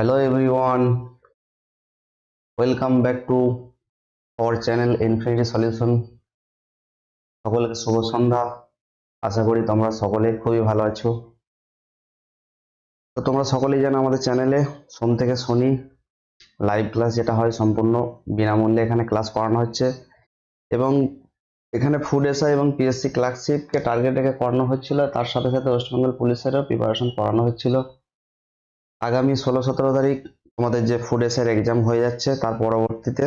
Hello everyone, welcome back to our channel Infinity Solution. সকলকে শুভ সন্ধ্যা। আশা করি তোমরা সকলে খুবই ভালো আছো। তো তোমরা সকলেই জানো আমাদের চ্যানেলে সোম থেকে শনি লাইভ ক্লাস যেটা হয় সম্পূর্ণ বিনামূল্যে এখানে ক্লাস করানো হচ্ছে। এবং এখানে ফুড এসআই এবং পিএসসি ক্লার্কশিপকে টার্গেট রেখে করানো হচ্ছিল তার সাথে সাথে ওয়েস্টবেঙ্গল পুলিশেরও প্রিপারেশন করানো হচ্ছিল। আগামী ষোলো সতেরো তারিখ তোমাদের যে ফুড এসের এক্সাম হয়ে যাচ্ছে, তার পরবর্তীতে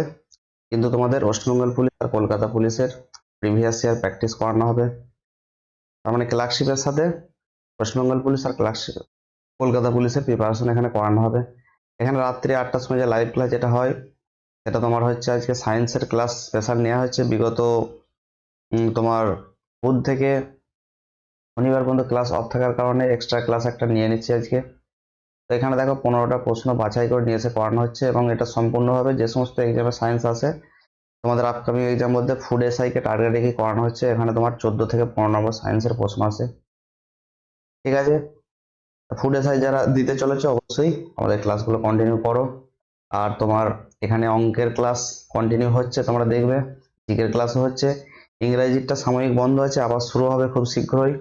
কিন্তু তোমাদের ওয়েস্টবেঙ্গল পুলিশ আর কলকাতা পুলিশের প্রিভিয়াস ইয়ার প্র্যাকটিস করানো হবে। তার মানে ক্লার্কশিপের সাথে ওয়েস্টবেঙ্গল পুলিশ আর ক্লার্কশিপ কলকাতা পুলিশের প্রিপারেশন এখানে করানো হবে। এখানে রাত্রি আটটার সময় যে লাইভ ক্লাস যেটা হয়, সেটা তোমার হচ্ছে আজকে সায়েন্সের ক্লাস স্পেশাল নেওয়া হচ্ছে বিগত তোমার বুধ থেকে শনিবার পর্যন্ত ক্লাস অফ থাকার কারণে এক্সট্রা ক্লাস একটা নিয়ে নিচ্ছি আজকে। এখানে দেখো পনেরোটা প্রশ্ন বাছাই করে নিয়ে এসে পড়ানো হচ্ছে এবং এটা সম্পূর্ণভাবে যে সমস্ত এক্সামে সায়েন্স আছে, তোমাদের আপকামিং এক্সাম মধ্যে ফুড এসআইকে টার্গেট রেখে করানো হচ্ছে। এখানে তোমার চোদ্দ থেকে পনেরো নম্বর সায়েন্সের প্রশ্ন আছে। ঠিক আছে? ফুড এসআই যারা দিতে চলেছে অবশ্যই আমাদের ক্লাসগুলো কন্টিনিউ করো। আর তোমার এখানে অঙ্কের ক্লাস কন্টিনিউ হচ্ছে, তোমরা দেখবে। জিকের ক্লাসও হচ্ছে। ইংরেজিটা সাময়িক বন্ধ আছে, আবার শুরু হবে খুব শীঘ্রই।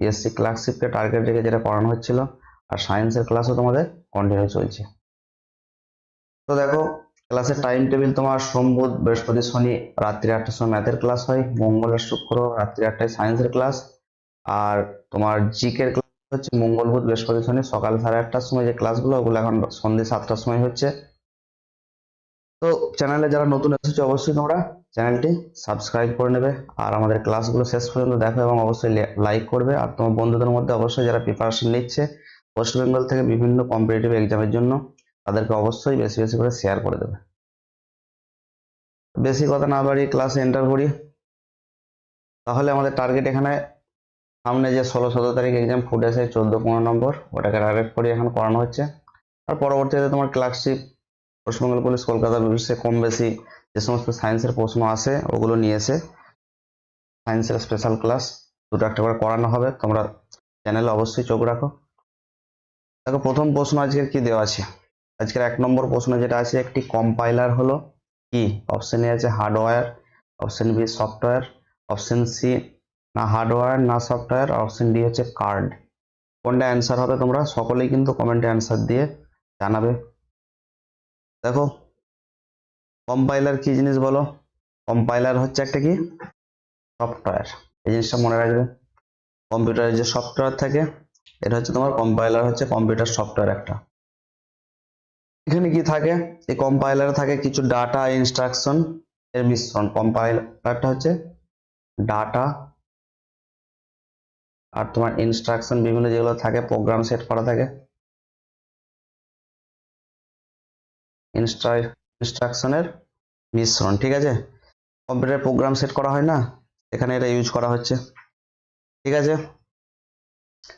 পিএসসি ক্লার্কশিপকে টার্গেট রেখে যেটা করানো হচ্ছিল। আর সায়েন্সের ক্লাসও তোমাদের কন্টিনিউ চলছে। তো দেখো ক্লাসের টাইম টেবিল তোমার সোম, বুধ, বৃহস্পতি, শনি, রাত্রি আটটার সময় ম্যাথের ক্লাস হয়, মঙ্গল আর শুক্র রাত্রি আটটায় সায়েন্সের ক্লাস আর তোমার জিকের ক্লাস হচ্ছে মঙ্গল, বুধ, বৃহস্পতি, শনি, সকাল সাড়ে আটটার সময় যে ক্লাসগুলো ওগুলো এখন সন্ধ্যে সাতটার সময় হচ্ছে। তো চ্যানেলে যারা নতুন এসেছে, অবশ্যই তোমরা চ্যানেলটি সাবস্ক্রাইব করে নেবে, আর আমাদের ক্লাসগুলো শেষ পর্যন্ত দেখো এবং অবশ্যই লাইক করবে। আর তোমার বন্ধুদের মধ্যে অবশ্যই যারা প্রিপারেশন নিচ্ছে ওয়েস্ট বেঙ্গল থেকে বিভিন্ন কম্পিটিটিভ এক্সামের জন্য তাদেরকে অবশ্যই বেশি বেশি করে শেয়ার করে দেবে। বেশি কথা না বাড়িয়ে ক্লাসে এন্টার করি। তাহলে আমাদের টার্গেট এখানে সামনে যে ষোলো সতেরো তারিখ এক্সাম ফুটে এসে চোদ্দ পনেরো নম্বর, ওটাকে টার্গেট করে, এখন করানো হচ্ছে। আর পরবর্তীতে তোমার ক্লার্কশিপ পশ্চিমবঙ্গ পুলিশ কলকাতা পুলিশে কম বেশি যে সমস্ত সায়েন্সের প্রশ্ন আসে, ওগুলো নিয়ে এসে সায়েন্সের স্পেশাল ক্লাস দুটো একটা করে করানো হবে। তোমরা চ্যানেলে অবশ্যই চোখ রাখো। দেখো, প্রথম প্রশ্ন আজকের কি দেওয়া আছে? আজকের এক নম্বর প্রশ্ন যেটা আছে, একটি কম্পাইলার হলো কি? অপশন এ আছে hardware option B software option C না হার্ডওয়্যার না সফটওয়্যার অপশন ডি হচ্ছে কার্ড কোনটা অ্যান্সার হবে তোমরা? সকলেই কিন্তু কমেন্টে অ্যান্সার দিয়ে জানাবে। দেখো কম্পাইলার কি জিনিস বলো? কম্পাইলার হচ্ছে একটা কি? সফটওয়্যার এই জিনিসটা মনে রাখবে। কম্পিউটারের যে সফটওয়্যার থাকে এটা হচ্ছে তোমার কম্পাইলার হচ্ছে কম্পিউটার সফটওয়্যার একটা। এখানে কি থাকে? এই কম্পাইলারে থাকে কিছু ডাটা ইনস্ট্রাকশন এর মিশ্রণ। কম্পাইলারটা হচ্ছে ডাটা আর তোমার ইনস্ট্রাকশন বিভিন্ন যেগুলো থাকে প্রোগ্রাম সেট করা থাকে। ইনস্ট্রাকশনের মিশ্রণ, ঠিক আছে? কম্পিউটার প্রোগ্রাম সেট করা হয় না? এখানে এটা ইউজ করা হচ্ছে। ঠিক আছে?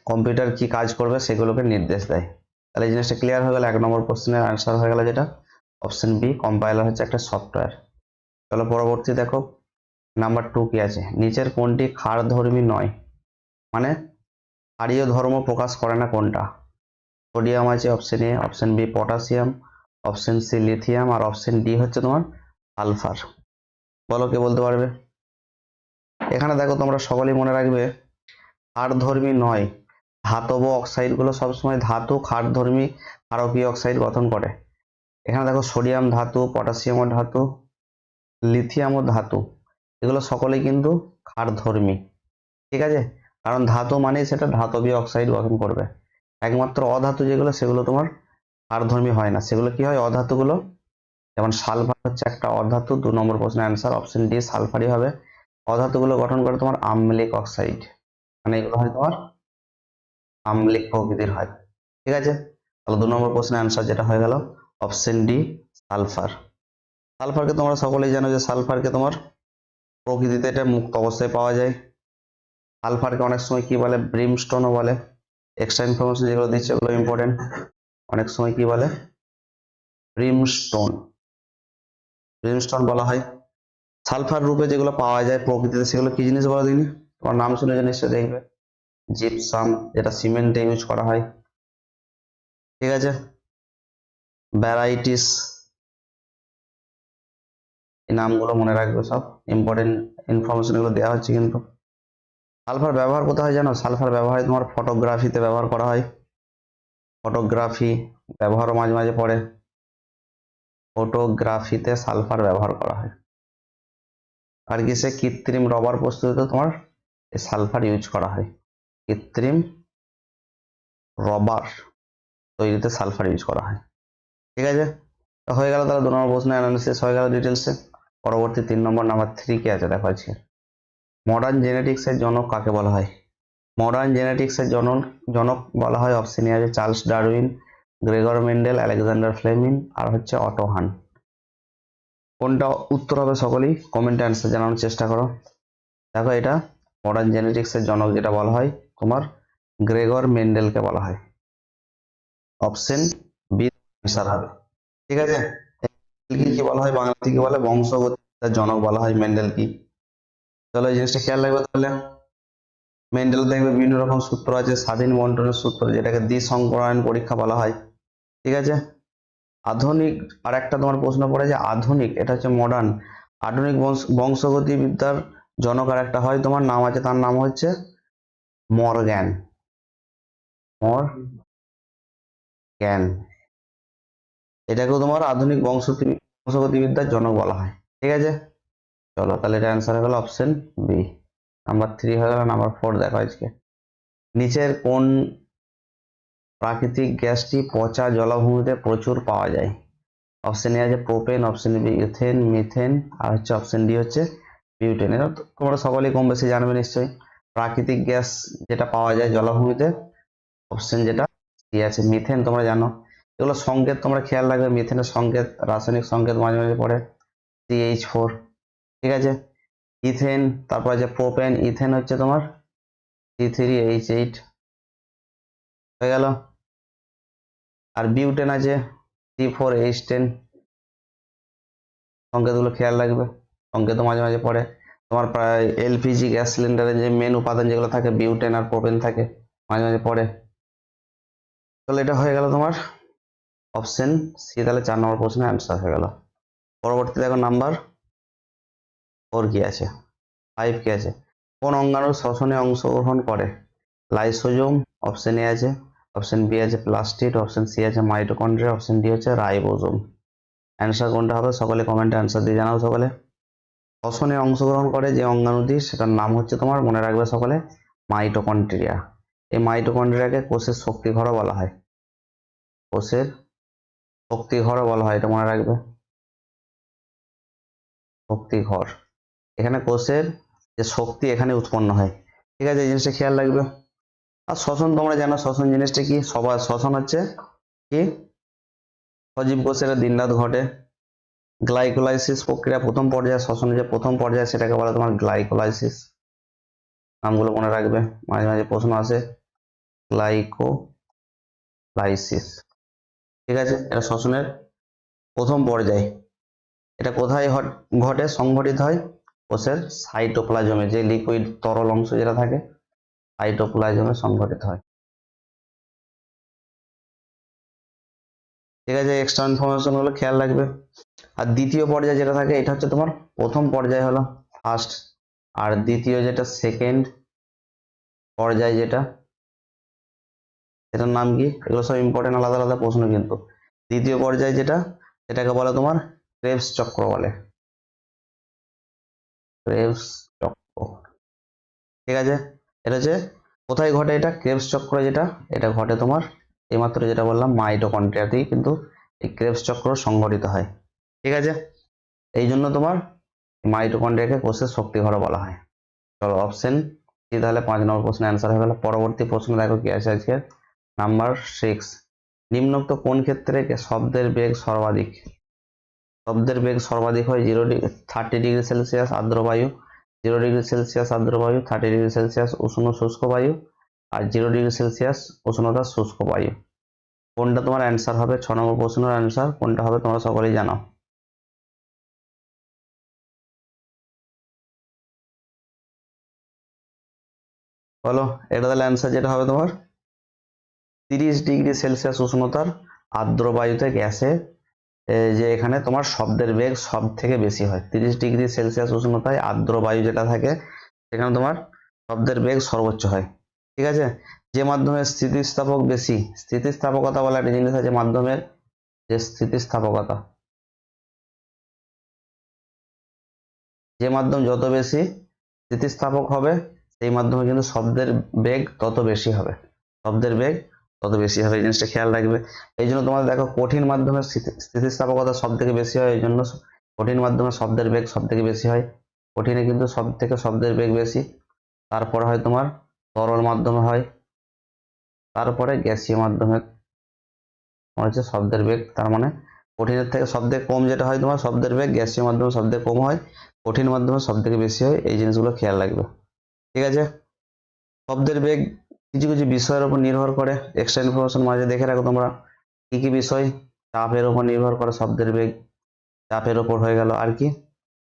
কম্পিউটার কি কাজ করবে সেগুলোকে নির্দেশ দেয়। তাহলে জিনিসটা ক্লিয়ার হয়ে গেল, এক নম্বর কোশ্চেনের আনসার হয়ে গেল যেটা। অপশন বি কম্পাইলার হচ্ছে একটা সফটওয়্যার চলো পরবর্তী দেখো নাম্বার টু কি আছে? নিচের কোনটি ক্ষার ধর্মী নয়? মানে ক্ষারীয় ধর্ম প্রকাশ করে না কোনটা? সোডিয়াম আছে option A option B potassium option C lithium R option D হচ্ছে তোমার আলফার বলো কে বলতে পারবে? এখানে দেখো তোমরা সকলেই মনে রাখবে ক্ষার ধর্মী নয়। ধাতব অক্সাইডগুলো সবসময় ধাতু ক্ষার ধর্মী ক্ষারকীয় অক্সাইড গঠন করে। এখানে দেখো সোডিয়াম ধাতু পটাশিয়াম ধাতু লিথিয়াম ও ধাতু। এগুলো সকলেই কিন্তু ক্ষার ধর্মী ঠিক আছে? কারণ ধাতু মানেই সেটা ধাতবীয় অক্সাইড গঠন করবে। একমাত্র অধাতু যেগুলো, সেগুলো তোমার ক্ষারধর্মী হয় না। সেগুলো কি হয়? অধাতুগুলো। যেমন সালফার হচ্ছে একটা অধাতু, দু নম্বর প্রশ্নের অ্যান্সার অপশন ডি সালফারই হবে। অধাতুগুলো গঠন করে তোমার আম্লিক অক্সাইড। মানে এগুলো হয় তোমার আম্লিক প্রকৃতির হয়, ঠিক আছে? তাহলে দু নম্বর প্রশ্নের অ্যান্সার যেটা হয়ে গেল অপশন ডি সালফার সালফারকে তোমরা সকলেই জানো যে সালফারকে তোমার প্রকৃতিতে এটা মুক্ত অবস্থায় পাওয়া যায়। সালফারকে অনেক সময় কি বলে? ব্রিমস্টোনও বলে। এক্সট্রা ইনফরমেশন যেগুলো দিচ্ছে ওগুলো ইম্পর্টেন্ট অনেক সময় কি বলে? ব্রিমস্টোন ব্রিমস্টোন বলা হয়। সালফার রূপে যেগুলো পাওয়া যায় প্রকৃতিতে, সেগুলো কি জিনিস বলো দিনি তোমার নাম শুনে যে নিশ্চয়ই দেখবে। জিপসাম যেটা সিমেন্টে ইউজ করা হয়। ঠিক আছে? ভ্যারাইটিস এই নামগুলো মনে রাখবে সব। ইম্পর্টেন্ট ইনফরমেশনগুলো দেওয়া হচ্ছে কিন্তু। সালফার ব্যবহার কোথায় হয় জানো? সালফার ব্যবহার তোমার ফটোগ্রাফিতে ব্যবহার করা হয়। ফটোগ্রাফি ব্যবহারও মাঝে মাঝে পড়ে। ফটোগ্রাফিতে সালফার ব্যবহার করা হয়। আর কিসে কৃত্রিম রবার প্রস্তুতিতে তোমার সালফার ইউজ করা হয়। কৃত্রিম রবার তৈরিতে সালফার ইউজ করা হয়। ঠিক আছে? হয়ে গেল তাহলে দু নম্বর প্রশ্ন অ্যানালিসিস হয়ে গেল ডিটেলসে পরবর্তী তিন নম্বর নাম্বার থ্রি কি আছে? দেখো আজকে। মডার্ন জেনেটিক্সের জনক কাকে বলা হয়? মডার্ন জেনেটিক্সের জনক জনক বলা হয় অপশনে আছে Charles Darwin, Gregor Mendel, Alexander Fleming আর হচ্ছে অটো হান। কোনটা উত্তর হবে সকলেই? কমেন্টে অ্যান্সার জানানোর চেষ্টা করো। দেখো এটা। মডার্ন জেনেটিক্সের জনক যেটা বলা হয়, তোমার গ্রেগর মেন্ডেলকে বলা হয়। অপশন বি অ্যান্সার হবে। ঠিক আছে? কি বলা হয়? বাংলাতে কি বলে? বংশগতির জনক বলা হয় মেন্ডেল কি চলো এই জিনিসটা খেয়াল রাখবে তাহলে। মেন্ডেল দেখবে বিভিন্ন রকম সূত্র আছে, স্বাধীন বন্টনের সূত্র, যেটাকে দ্বিসংকরায়ন পরীক্ষা বলা হয়। ঠিক আছে? আধুনিক আর একটা তোমার প্রশ্ন পড়ে যে আধুনিক, এটা হচ্ছে মডার্ন আধুনিক বংশ- বংশগতিবিদ্যার জনক আর একটা হয়, তোমার নাম আছে, তার নাম হচ্ছে মরগ্যান। মর জ্ঞান এটাকেও তোমার আধুনিক বংশগতি বংশগতিবিদ্যার জনক বলা হয়। ঠিক আছে? চলো, তাহলে এটা অ্যান্সার হয়ে গেল অপশন বি নাম্বার থ্রি হয়ে গেল নাম্বার ফোর দেখো আজকে। নিচের কোন প্রাকৃতিক গ্যাসটি পচা জলাভূমিতে প্রচুর পাওয়া যায়? অপশন এ আছে propane option B ethane methane আর হচ্ছে অপশন ডি হচ্ছে বিউটেন। এটা তোমরা সকলেই কম বেশি জানবে নিশ্চয়ই। প্রাকৃতিক গ্যাস যেটা পাওয়া যায় জলাভূমিতে অপশন যেটা সি আছে। মিথেন তোমরা জানো। এগুলো সংকেত, তোমরা খেয়াল রাখবে, মিথেনের সংকেত, রাসায়নিক সংকেত মাঝে মাঝে পড়ে। সিএইচ ফোর ঠিক আছে? ইথেন, তারপর আছে প্রোপেন। ইথেন হচ্ছে তোমার সি থ্রি এইচ এইট হয়ে গেল। আর বিউটেন আছে সি ফোর এইচ টেন সংকেতগুলো খেয়াল রাখবে। সংকেত মাঝে মাঝে পড়ে। তোমার প্রায় এলপিজি গ্যাস সিলিন্ডারের যে মেন উপাদান যেগুলো থাকে বিউটেন আর প্রোপেন থাকে, মাঝে মাঝে পড়ে। তাহলে এটা হয়ে গেল তোমার অপশন সি তাহলে চার নম্বর প্রশ্নের অ্যান্সার হয়ে গেল। পরবর্তী দেখো নাম্বার ফোর কি আছে? ফাইভ কি আছে? কোন অঙ্গাণু শ্বসনে অংশগ্রহণ করে? লাইসোজোম অপশন এ আছে অপশন বি আছে প্লাস্টিড অপশন সি আছে মাইটোকন্ড্রিয়া অপশন ডি হচ্ছে রাইবোজোম অ্যান্সার কোনটা হবে? সকলে কমেন্টে অ্যান্সার দিয়ে জানাও সকলে। শ্বসনে অংশগ্রহণ করে যে অঙ্গাণুটি, সেটার নাম হচ্ছে তোমার, মনে রাখবে সকলে, মাইটোকন্ড্রিয়া। এই মাইটোকন্ড্রিয়াকে কোষের শক্তিঘরও বলা হয়। কোষের শক্তিঘরও বলা হয়, এটা মনে রাখবে। শক্তিঘর এখানে কোষের যে শক্তি, এখানে উৎপন্ন হয়। ঠিক আছে, এই জিনিসটা খেয়াল রাখবে। আর শ্বসন, তোমরা জানো, শ্বসন জিনিসটা কি? সবার শ্বসন হচ্ছে কি? সজীব কোষের দিনরাত ঘটে। গ্লাইকোলাইসিস প্রক্রিয়া প্রথম পর্যায়ে শ্বসনের যে প্রথম পর্যায়ে, সেটাকে বলা তোমার গ্লাইকোলাইসিস। নামগুলো মনে রাখবে, মাঝে মাঝে প্রশ্ন আসে। গ্লাইকোলাইসিস। ঠিক আছে, এটা শ্বসনের প্রথম পর্যায়ে। এটা কোথায় ঘটে সংঘটিত হয় কোষের সাইটোপ্লাজমে, যে লিকুইড তরল অংশ যেটা থাকে, সাইটোপ্লাজমে সংঘটিত হয়। ঠিক আছে, এক্সট্রা ইনফরমেশনগুলো খেয়াল রাখবে। আর দ্বিতীয় পর্যায়ে যেটা থাকে, এটা হচ্ছে তোমার প্রথম পর্যায় হলো ফার্স্ট আর দ্বিতীয় যেটা সেকেন্ড পর্যায় যেটা সেটার নাম কি? এগুলো সব ইম্পর্টেন্ট আলাদা আলাদা প্রশ্ন কিন্তু। দ্বিতীয় পর্যায়ে যেটা, সেটাকে বলে তোমার ক্রেবস চক্র বলে। ক্রেবস চক্র। ঠিক আছে? এটা হচ্ছে, কোথায় ঘটে এটা? ক্রেবস চক্র যেটা, এটা ঘটে তোমার, এইমাত্র যেটা বললাম মাইটোকন্ড্রিয়াতেই কিন্তু এই ক্রেবস চক্র সংঘটিত হয়। ঠিক আছে? এই জন্য তোমার মাইটোকন্ড্রিয়াকে কোষের শক্তি ঘর বলা হয়। চলো অপশন সি তাহলে পাঁচ নম্বর প্রশ্নের অ্যান্সার হয়ে গেল। পরবর্তী প্রশ্ন দেখো কি আছে আজকে। নাম্বার সিক্স নিম্নোক্ত কোন ক্ষেত্রে শব্দের বেগ সর্বাধিক? শব্দের বেগ সর্বাধিক হয় zero degree thirty degree Celsius আর্দ্র বায়ু জিরো ডিগ্রি সেলসিয়াস আর্দ্র বায়ু থার্টি ডিগ্রি সেলসিয়াস উষ্ণ শুষ্ক বায়ু, আর জিরো ডিগ্রি সেলসিয়াস উষ্ণতা শুষ্ক বায়ু। কোনটা তোমার অ্যান্সার হবে? ছ নম্বর প্রশ্নের অ্যান্সার কোনটা হবে? তোমরা সকলেই জানো। বলো এটা তাহলে অ্যান্সার যেটা হবে তোমার? তিরিশ ডিগ্রি সেলসিয়াস উষ্ণতার আর্দ্র বায়ুতে গ্যাসে যে এখানে তোমার শব্দের বেগ সব থেকে বেশি হয়। তিরিশ ডিগ্রি সেলসিয়াস উষ্ণতায় আর্দ্র বায়ু যেটা থাকে, সেখানে তোমার শব্দের বেগ সর্বোচ্চ হয়। ঠিক আছে? যে মাধ্যমে স্থিতিস্থাপক বেশি, স্থিতিস্থাপকতা বলে একটা জিনিস আছে মাধ্যমের, যে স্থিতিস্থাপকতা। যে মাধ্যম যত বেশি স্থিতিস্থাপক হবে সেই মাধ্যমে কিন্তু শব্দের বেগ তত বেশি হবে। শব্দের বেগ তত বেশি হবে, এই জিনিসটা খেয়াল রাখবে। এই জন্য তোমাদের দেখো, কঠিন মাধ্যমে স্থিতি- স্থিতিস্থাপকতা সব থেকে বেশি হয়, এই জন্য কঠিন মাধ্যমে শব্দের বেগ সব থেকে বেশি হয়। কঠিনে কিন্তু সব থেকে শব্দের বেগ বেশি। তারপরে হয় তোমার তরল মাধ্যমে হয়। তারপরে গ্যাসীয় মাধ্যমে তোমার হচ্ছে শব্দের বেগ, তার মানে কঠিনের থেকে থেকে কম যেটা হয় তোমার, শব্দের বেগ গ্যাসীয় মাধ্যমে থেকে কম হয়। কঠিন মাধ্যমে সব থেকে বেশি হয়, এই জিনিসগুলো খেয়াল রাখবে। ঠিক আছে? শব্দের বেগ কিছু কিছু বিষয়ের উপর নির্ভর করে। এক্সট্রা ইনফরমেশন মাঝে দেখে রাখো তোমরা। কি কি বিষয়? চাপের উপর নির্ভর করে শব্দের বেগ। চাপের উপর হয়ে গেল আর কি?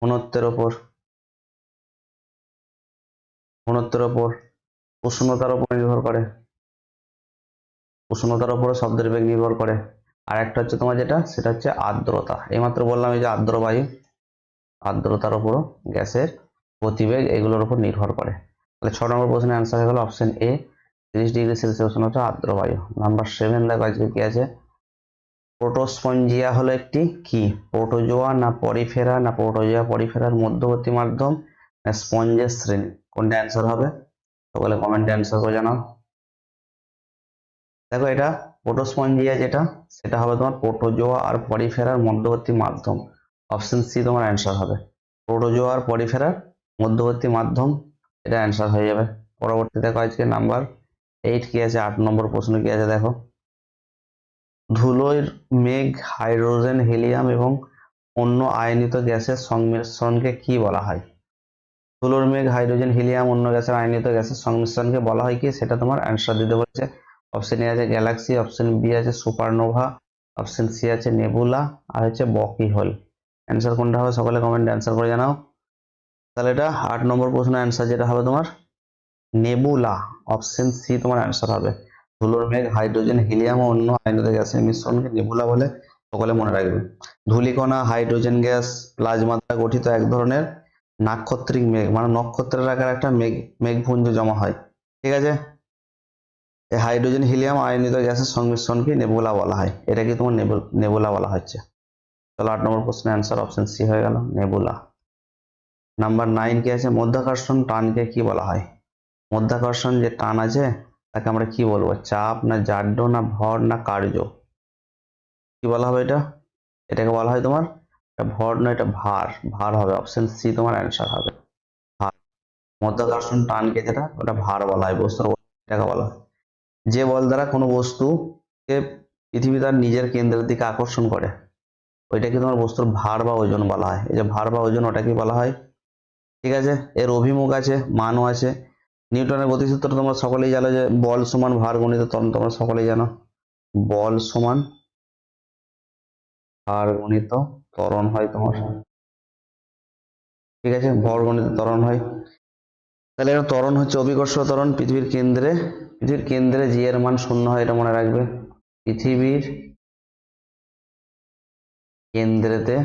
ঘনত্বের ওপর ঘনত্বের ওপর উষ্ণতার উপর নির্ভর করে। উষ্ণতার উপরে শব্দের বেগ নির্ভর করে। আর একটা হচ্ছে তোমার যেটা, সেটা হচ্ছে আর্দ্রতা। এইমাত্র বললাম এই যে আর্দ্র বায়ু। আর্দ্রতার উপরও গ্যাসের গতিবেগ এগুলোর উপর নির্ভর করে। তাহলে ছ নম্বর প্রশ্নের অ্যান্সার হয়ে গেল অপশন এ তিরিশ ডিগ্রি সেলসিয়াস উষ্ণতা আর্দ্র বায়ু নাম্বার সেভেন দেখো আজকে কি আছে? প্রোটোস্পঞ্জিয়া হলো একটি কি? প্রোটোজোয়া না পরিফেরা না প্রোটোজোয়া পরিফেরার মধ্যবর্তী মাধ্যম? না স্পঞ্জের শ্রেণি? কোনটা অ্যান্সার হবে? সকলে কমেন্টে অ্যান্সার করে জানাও। দেখো এটা প্রোটোস্পঞ্জিয়া যেটা, সেটা হবে তোমার প্রোটোজোয়া আর পরিফেরার মধ্যবর্তী মাধ্যম। অপশন সি তোমার অ্যান্সার হবে। প্রোটোজোয়া আর পরিফেরার মধ্যবর্তী মাধ্যম। এটা অ্যান্সার হয়ে যাবে। পরবর্তী দেখো আজকে নাম্বার এইট কি আছে, আট নম্বর প্রশ্ন কি আছে দেখো। ধুলোর মেঘ হাইড্রোজেন হিলিয়াম এবং অন্য আয়নিত গ্যাসের সংমিশ্রণকে কি বলা হয়? ধুলোর মেঘ হাইড্রোজেন হিলিয়াম অন্য গ্যাসের আয়নিত গ্যাসের সংমিশ্রণকে বলা হয় কি? সেটা তোমার অ্যান্সার দিতে বলেছে। অপশন এ আছে গ্যালাক্সি অপশন বি আছে সুপারনোভা অপশন সি আছে নেবুলা আর হচ্ছে বকি হোল অ্যান্সার কোনটা হবে? সকলে কমেন্টে অ্যান্সার করে জানাও। তাহলে এটা আট নম্বর প্রশ্ন অ্যান্সার যেটা হবে তোমার নেবুলা অপশন সি তোমার অ্যান্সার হবে। ধুলোর মেঘ হাইড্রোজেন হিলিয়াম ও অন্য আয়নিত গ্যাসের মিশ্রণকে নেবুলা বলে সকলে মনে রাখবে। ধূলিকণা হাইড্রোজেন গ্যাস প্লাজমা দ্বারা গঠিত এক ধরনের নাক্ষত্রিক মেঘ মানে নক্ষত্রের আকার একটা মেঘ, মেঘপুঞ্জ জমা হয়। ঠিক আছে? এই হাইড্রোজেন হিলিয়াম আয়নিত গ্যাসের সংমিশ্রণকে নেবুলা বলা হয়। এটাকে তোমার নেবু- নেবুলা বলা হচ্ছে? চলো আট নম্বর প্রশ্নের অ্যান্সার অপশন সি হয়ে গেল, নেবুলা। নাম্বার নাইন আছে? মধ্যাকর্ষণ টানকে কি বলা হয়? মধ্যাকর্ষণ যে টান আছে, তাকে আমরা কি বলব? চাপ না জাড্য না ভর না কার্য? কি বলা হবে এটা? এটাকে বলা হয় তোমার ভর না এটা ভার। ভার হবে অপশন সি তোমার অ্যান্সার হবে। ভার। মধ্যাকর্ষণ টানকে যেটা, ওটা ভার বলা হয়, বস্তুর এটাকে বলা হয়। যে বল দ্বারা কোনো বস্তুকে পৃথিবী তার নিজের কেন্দ্রের দিকে আকর্ষণ করে, ওইটাকে তোমার বস্তুর ভার বা ওজন বলা হয়। এই যে ভার বা ওজন, ওটাকে বলা হয় ঠিক আছে? এর অভিমুখ আছে, মানও আছে। নিউটনের গতিসূত্র তোমরা সকলেই জানো যে বল সমান ভার গণিত ত্বরণ তোমরা সকলেই জানো। বল সমান ভার গণিত ত্বরণ হয় তোমার। ঠিক আছে? ভর গণিত ত্বরণ হয়। তাহলে এটা ত্বরণ হচ্ছে অভিকর্ষ ত্বরণ। পৃথিবীর কেন্দ্রে পৃথিবীর কেন্দ্রে জি এর মান শূন্য হয়, এটা মনে রাখবে। পৃথিবীর কেন্দ্রেতে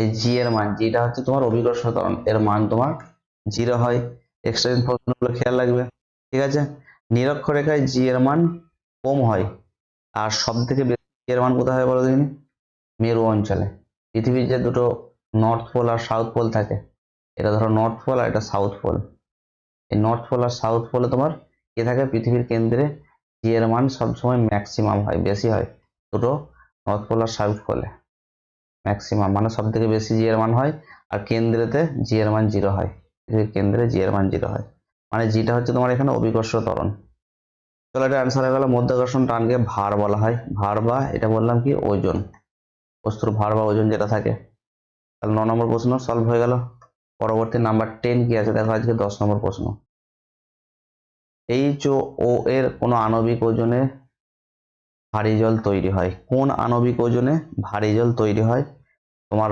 এই জি এর মান জিটা হচ্ছে তোমার অভিকর্ষ ত্বরণ এর মান তোমার জিরো হয়। এক্সট্রা ইনফরমেশনগুলো খেয়াল রাখবে, ঠিক আছে? নিরক্ষরেখায় জি এর মান কম হয়। আর সব থেকে বেশি এর মান কোথায় হয় বলো দেখিনি? মেরু অঞ্চলে। পৃথিবীর যে দুটো নর্থ পোল আর সাউথ পোল থাকে, এটা ধরো নর্থ পোল আর এটা সাউথ পোল এই নর্থ পোল আর সাউথ পোলে তোমার কি থাকে? পৃথিবীর কেন্দ্রে জি এর মান সবসময় ম্যাক্সিমাম হয়, বেশি হয়। দুটো নর্থ পোল আর সাউথ পোলে ম্যাক্সিমাম মানে সব থেকে বেশি জি এর মান হয়, আর কেন্দ্রেতে জি এর মান জিরো হয়। কেন্দ্রে জি এর মান জিরো হয়। মানে জিটা হচ্ছে তোমার এখানে অভিকর্ষ ত্বরণ। চলো এটা অ্যান্সার হয়ে গেল। মধ্যাকর্ষণ টানকে ভার বলা হয়। ভার বা, এটা বললাম কি, ওজন। বস্তুর ভার বা ওজন যেটা থাকে। তাহলে ন নম্বর প্রশ্ন সলভ হয়ে গেল। পরবর্তী নাম্বার টেন কি আছে? দেখো আজকে দশ নম্বর প্রশ্ন। এইচ ও এর কোনো আণবিক ওজনে ভারী জল তৈরি হয়। কোন আণবিক ওজনে ভারী জল তৈরি হয়? তোমার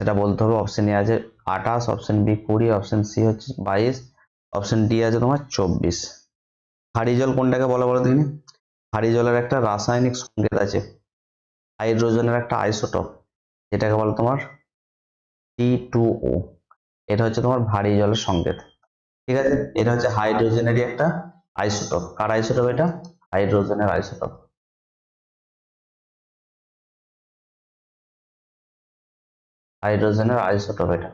সেটা বলতে হবে অপশন এ আছে আঠাশ অপশন বি কুড়ি অপশন সি হচ্ছে বাইশ অপশন ডি আছে তোমার চব্বিশ। ভারী জল কোনটাকে বলা বলো দেখিনি ভারী জলের একটা রাসায়নিক সংকেত আছে। হাইড্রোজেনের একটা আইসোটপ, যেটাকে বলে তোমার টি টু ও। এটা হচ্ছে তোমার ভারী জলের সংকেত। ঠিক আছে? এটা হচ্ছে হাইড্রোজেনেরই একটা আইসোটপ। কার আইসোটপ এটা? হাইড্রোজেনের আইসোটপ। হাইড্রোজেনের আইসোটপ এটা।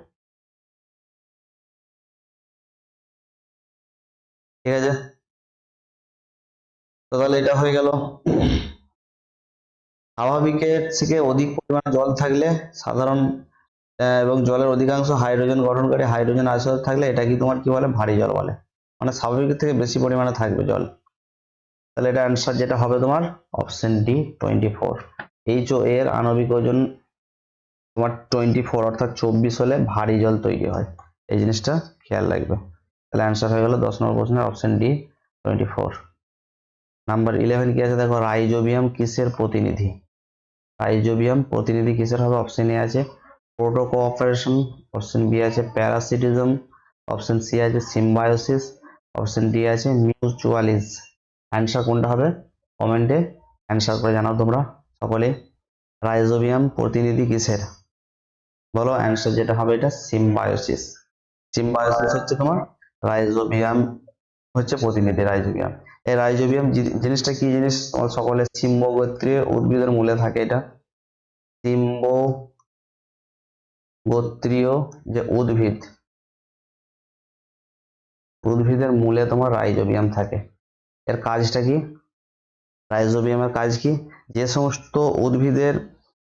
ঠিক আছে? তো তাহলে এটা হয়ে গেল। স্বাভাবিকের থেকে অধিক পরিমাণে জল থাকলে সাধারণ এবং জলের অধিকাংশ হাইড্রোজেন গঠনকারী হাইড্রোজেন আইসোটপ থাকলে এটা কি তোমার কি বলে? ভারী জল বলে। মানে স্বাভাবিকের থেকে বেশি পরিমাণে থাকবে জল। তাহলে এটা অ্যান্সার যেটা হবে তোমার option D twenty four H O এর আণবিক ওজন তোমার টোয়েন্টি ফোর অর্থাৎ চব্বিশ হলে ভারী জল তৈরি হয়। এই জিনিসটা খেয়াল রাখবে। তাহলে অ্যান্সার হয়ে গেল দশ নম্বর প্রশ্নের option D twenty four number eleven কি আছে? দেখো, রাইজোবিয়াম কিসের প্রতিনিধি? রাইজোবিয়াম প্রতিনিধি কিসের হবে? অপশন এ আছে। প্রোটো কোঅপারেশন অপশন বি আছে। প্যারাসিটিজম অপশন সি আছে। সিম্বায়োসিস অপশন ডি আছে। মিউচুয়ালিস অ্যান্সার কোনটা হবে? কমেন্টে অ্যান্সার করে জানাও তোমরা সকলে। রাইজোবিয়াম প্রতিনিধি কিসের? বলো অ্যান্সার যেটা হবে এটা সিম্বায়োসিস সিম্বায়োসিস হচ্ছে তোমার রাইজোবিয়াম হচ্ছে প্রতিনিধি রাইজোবিয়াম এই রাইজোবিয়াম জিনিসটা কি জিনিস? তোমার সকলে সিম্ব গোত্রীয় উদ্ভিদের মূলে থাকে এটা। সিম্ব গোত্রীয় যে উদ্ভিদ উদ্ভিদের মূলে তোমার রাইজোবিয়াম থাকে। এর কাজটা কি? রাইজোবিয়ামের কাজ কি? যে সমস্ত উদ্ভিদের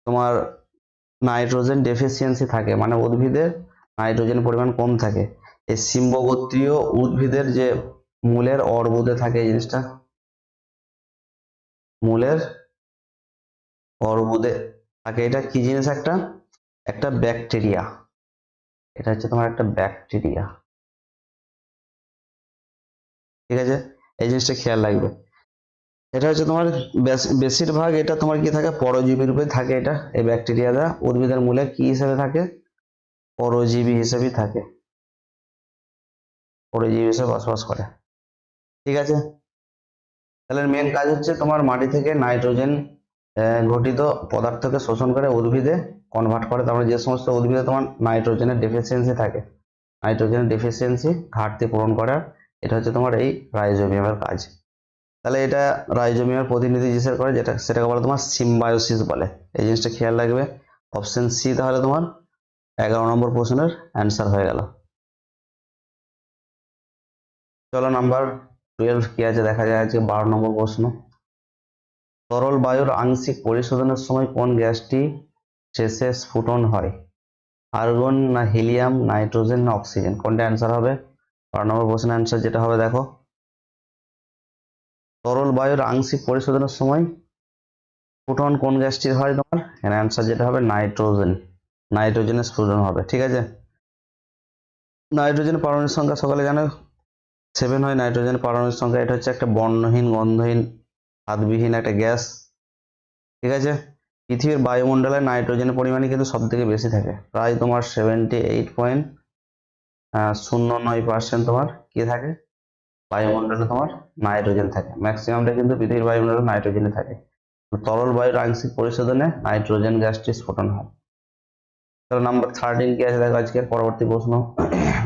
তোমার নাইট্রোজেন ডেফিসিয়েন্সি থাকে মানে উদ্ভিদের নাইট্রোজেন পরিমাণ কম থাকে। এই সিম্বগোত্রীয় উদ্ভিদের যে মূলের অর্বুদে থাকে এই জিনিসটা, মূলের অর্বুদে থাকে, এটা কি জিনিস একটা? একটা ব্যাকটেরিয়া। এটা হচ্ছে তোমার একটা ব্যাকটেরিয়া। ঠিক আছে? এই জিনিসটা খেয়াল রাখবে। এটা হচ্ছে তোমার বেশ- বেশিরভাগ এটা তোমার কি থাকে? পরজীবী রূপে থাকে এটা। এই ব্যাকটেরিয়া ব্যাকটেরিয়াটা উদ্ভিদের মূলে কি হিসেবে থাকে? পরজীবী হিসেবেই থাকে। পরজীবী হিসেবে বসবাস করে। ঠিক আছে? তাহলে মেন কাজ হচ্ছে তোমার মাটি থেকে নাইট্রোজেন ঘটিত পদার্থকে শোষণ করে উদ্ভিদে কনভার্ট করে। তারপরে যে সমস্ত উদ্ভিদে তোমার নাইট্রোজেনের ডেফিসিয়েন্সি থাকে নাইট্রোজেনের ডেফিসিয়েন্সি ঘাটতি পূরণ করার, এটা হচ্ছে তোমার এই রাইজোবিয়ামের কাজ। তাহলে এটা রাইজোমিয়ার প্রতিনিধি হিসেবে করে, যেটা সেটাকে বলে তোমার সিম্বায়োসিস বলে। এই জিনিসটা খেয়াল রাখবে। অপশন সি তাহলে তোমার এগারো নম্বর প্রশ্নের অ্যান্সার হয়ে গেল। চলো নাম্বার টুয়েলভ কি আছে? দেখা যায় আজকে বারো নম্বর প্রশ্ন। তরল বায়ুর আংশিক পরিশোধনের সময় কোন গ্যাসটি শেষে স্ফুটন হয়? আর্গন না হিলিয়াম নাইট্রোজেন না অক্সিজেন? কোনটা অ্যান্সার হবে? বারো নম্বর প্রশ্নের অ্যান্সার যেটা হবে, দেখো। তরল বায়ুর আংশিক পরিশোধনের সময় স্ফুটন কোন গ্যাসটির হয় তোমার? এখানে অ্যান্সার যেটা হবে নাইট্রোজেন। নাইট্রোজেনের স্ফুটন হবে, ঠিক আছে? নাইট্রোজেন পারমাণবিক সংখ্যা সকালে জানো? সেভেন হয় নাইট্রোজেন পারমাণবিক সংখ্যা, এটা হচ্ছে একটা বর্ণহীন, গন্ধহীন হাতবিহীন একটা গ্যাস, ঠিক আছে? পৃথিবীর বায়ুমণ্ডলে নাইট্রোজেনের পরিমাণই কিন্তু সব থেকে বেশি থাকে। প্রায় তোমার সেভেন্টি এইট পয়েন্ট শূন্য নয় পার্সেন্ট তোমার কি থাকে? বায়ুমণ্ডলে তোমার নাইট্রোজেন থাকে। ম্যাক্সিমামটা কিন্তু পৃথিবীর বায়ুমণ্ডলে নাইট্রোজেনে থাকে। তরল বায়ুর আংশিক পরিশোধনে নাইট্রোজেন গ্যাসটি স্ফোটন হয়। তাহলে নাম্বার থার্টিন কি আছে? দেখো আজকের পরবর্তী প্রশ্ন।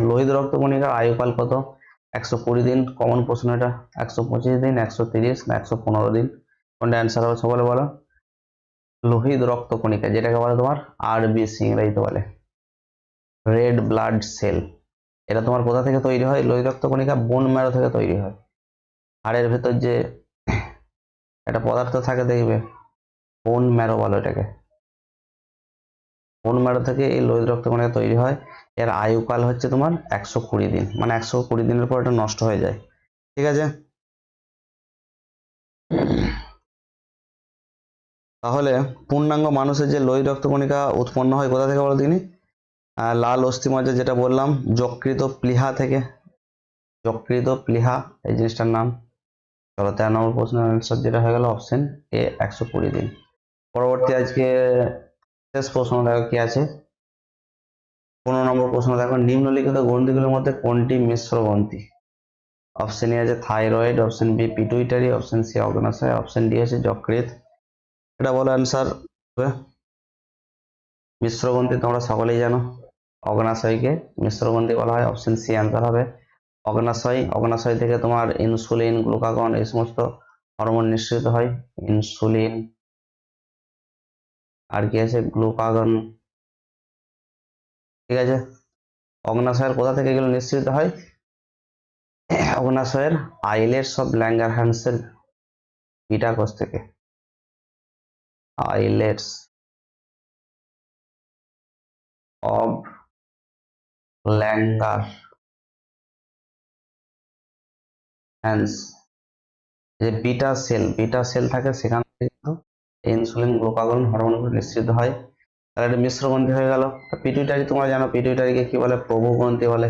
লোহিত রক্তকণিকার আয়ুকাল কত? একশো কুড়ি দিন কমন প্রশ্ন এটা। একশো পঁচিশ দিন, একশো তিরিশ না একশো পনেরো দিন? কোনটা অ্যান্সার হবে সকলে বলো? লোহিত রক্তকণিকা যেটাকে বলে তোমার আরবিসি ইংরেজিতে বলে। রেড ব্লাড সেল এটা তোমার কোথা থেকে তৈরি হয়? লোহিত রক্তকণিকা বোন ম্যারো থেকে তৈরি হয়। হাড়ের ভেতর যে একটা পদার্থ থাকে, দেখবে? বোন ম্যারো বলো এটাকে বোন ম্যারো থেকে এই লোহিত রক্তকণিকা তৈরি হয়। এর আয়ুকাল হচ্ছে তোমার একশো কুড়ি দিন। মানে একশো কুড়ি দিনের পর এটা নষ্ট হয়ে যায়। ঠিক আছে? তাহলে পূর্ণাঙ্গ মানুষের যে লোহিত রক্তকণিকা উৎপন্ন হয় কোথা থেকে বলো তিনি লাল অস্থিমজ্জা যেটা বললাম, যকৃত প্লীহা থেকে, যকৃত প্লীহা, এই জিনিসটার নাম। চলো তেরো নম্বর প্রশ্নের অ্যান্সার যেটা হয়ে গেল অপশন এ একশো কুড়ি দিন। পরবর্তী আজকে শেষ প্রশ্ন দেখো কি আছে। পনেরো নম্বর প্রশ্ন দেখো, নিম্নলিখিত গ্রন্থিগুলোর মধ্যে কোনটি মিশ্র গ্রন্থি? অপশন এ আছে thyroid option B pituitary option C অগ্নাশয় অপশন ডি আছে যকৃত এটা বলো অ্যান্সার মিশ্রগ্রন্থি তোমরা সকলেই জানো। অগ্নাশয়কে মিশ্রগ্রন্থি বলা হয় অপশন সি অ্যান্সার হবে। অগ্নাশয় অগ্নাশয় থেকে তোমার ইনসুলিন গ্লুকাগন এই সমস্ত হরমোন নিঃসৃত হয়। ইনসুলিন আর কি আছে? গ্লুকাগন ঠিক আছে? অগ্নাশয়ের কোথা থেকে এগুলো নিঃসৃত হয়? অগ্নাশয়ের আইলেটস অফ ল্যাঙ্গার হ্যান্সের বিটা কোষ থেকে। আইলেটস। অফ ল্যাঙ্গার হ্যান্স যে বিটা সেল বিটা সেল থাকে সেখান থেকে কিন্তু ইনসুলিন গ্লুকাগন হরমোনগুলো নিঃসৃত হয়। তাহলে এটা মিশ্র গ্রন্থি হয়ে গেল। পিটুইটারি তোমরা জানো পিটুইটারিকে কি বলে? প্রভু বলে।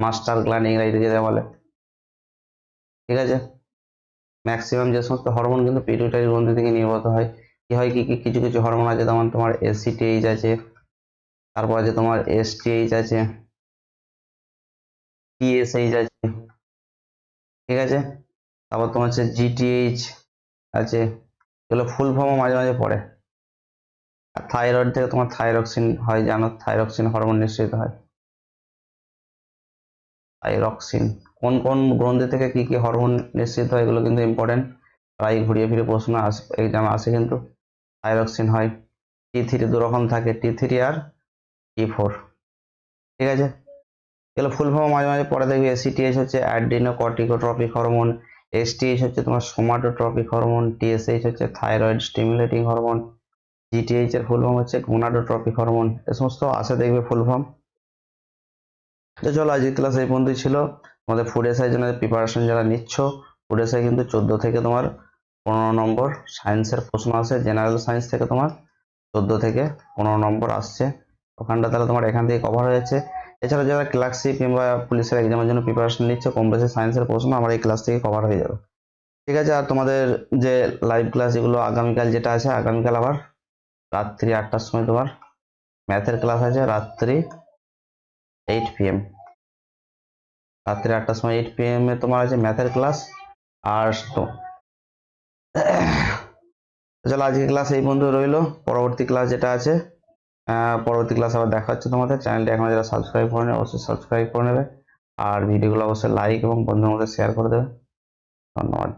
মাস্টার গ্ল্যান্ড ইংরাজিতে যেটা বলে। ঠিক আছে? ম্যাক্সিমাম যে সমস্ত হরমোন কিন্তু পিটুইটারি গ্রন্থি থেকে নির্গত হয়। কি হয়? কি কি, কিছু কিছু হরমোন আছে, যেমন তোমার এসিটিএইচ আছে তারপর আছে তোমার এসটিএইচ আছে টিএসএইচ আছে, ঠিক আছে? তারপর তোমার হচ্ছে জিটিএইচ আছে, এগুলো ফুল ফর্মও মাঝে মাঝে পড়ে। আর থাইরয়েড থেকে তোমার থাইরক্সিন হয়, জানো? থাইরক্সিন হরমোন নিঃসৃত হয়। থাইরক্সিন কোন কোন গ্রন্থি থেকে কি কি হরমোন নিঃসৃত হয়, এগুলো কিন্তু ইম্পর্টেন্ট প্রায় ঘুরিয়ে ফিরে প্রশ্ন আসে এক্সাম আসে কিন্তু। থাইরক্সিন হয় টি থ্রি দু রকম থাকে টি থ্রি আর টি ফোর ঠিক আছে? এগুলো ফুল ফর্ম মাঝে মাঝে পরে দেখবি এসিটিএইচ হচ্ছে অ্যাড্রিনো কর্টিকোট্রপিক হরমোন এসটিএইচ হচ্ছে তোমার সোমাটোট্রপিক হরমোন টিএসএইচ হচ্ছে থাইরয়েড স্টিমুলেটিং হরমোন জিটিএইচ এর ফুল ফর্ম হচ্ছে গোনাডোট্রপিক হরমোন এ সমস্ত আসে দেখবে ফুল ফর্ম তো চলো আজকের ক্লাস এই পর্যন্তই ছিল। আমাদের ফুড এসআই জন্য প্রিপারেশন যারা নিচ্ছ ফুড এসআই কিন্তু চোদ্দ থেকে তোমার পনেরো নম্বর সায়েন্সের প্রশ্ন আসে জেনারেল সায়েন্স থেকে তোমার চোদ্দ থেকে পনেরো নম্বর আসছে। ওখানটা তাহলে তোমার এখান থেকে কভার হয়ে যাচ্ছে। এছাড়া যারা ক্লাসি কিংবা পুলিশের এক্সামের জন্য প্রিপারেশন নিচ্ছে, কম বেশি সায়েন্সের প্রশ্ন আমার এই ক্লাস থেকে কভার হয়ে যাবে। ঠিক আছে, আর তোমাদের যে লাইভ ক্লাস এগুলো আগামীকাল যেটা আছে, আগামীকাল আবার রাত্রি আটটার সময় তোমার ম্যাথের ক্লাস আছে রাত্রি এইট পিএম রাত্রি আটটার সময় এইট পিএম এ তোমার আছে ম্যাথের ক্লাস আর তো চলো আজকে ক্লাস এই বন্ধু রইল। পরবর্তী ক্লাস যেটা আছে পরবর্তী ক্লাস আবার দেখা হচ্ছে তোমাদের। চ্যানেলটি এখন যারা সাবস্ক্রাইব করে অবশ্যই সাবস্ক্রাইব করে নেবে। আর ভিডিওগুলো অবশ্যই লাইক এবং বন্ধুর মধ্যে শেয়ার করে দেবে। ধন্যবাদ।